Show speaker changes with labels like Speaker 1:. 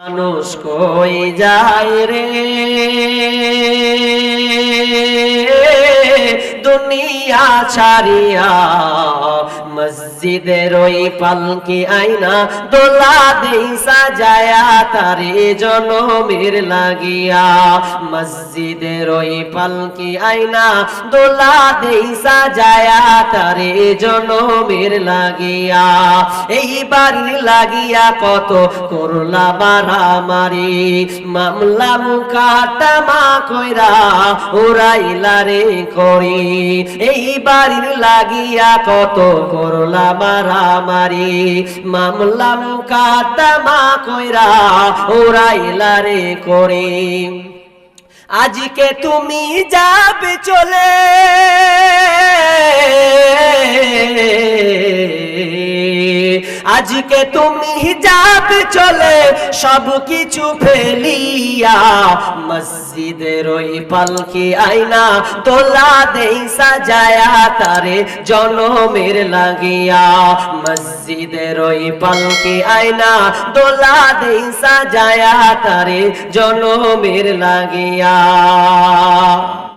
Speaker 1: মানুষ কই যায় রে? দুনিয়া ছাড়িয়া মসজিদের ওই পালকি আইনা দোলা দেই সাজায়া তারে জনমের লাগিয়া। মসজিদের ওই পালকি আইনা দোলা দেই সাজায়া তারে জনমের লাগিয়া। এই বাড়ির লাগিয়া কত করলা মারামারি মামলা মুকাদ্দমা কইরা উড়াইলা রে করি। এই বাড়ির লাগিয়া কত করলা মারামারি মামলা মা কইরা ওরাইলা রে করে। আজকে তুমি যাবে চলে। আজকে তুমি যাবে চলে সব কিছু ফেলিয়া মসজিদের ওই পালকি আইনা তোলা দেই সাজায়া, তারে জনমের লাগিয়া মসজিদের ওই পালকি আইনা দোলা দেই সাজায়া, তারে জনমের লাগিয়া।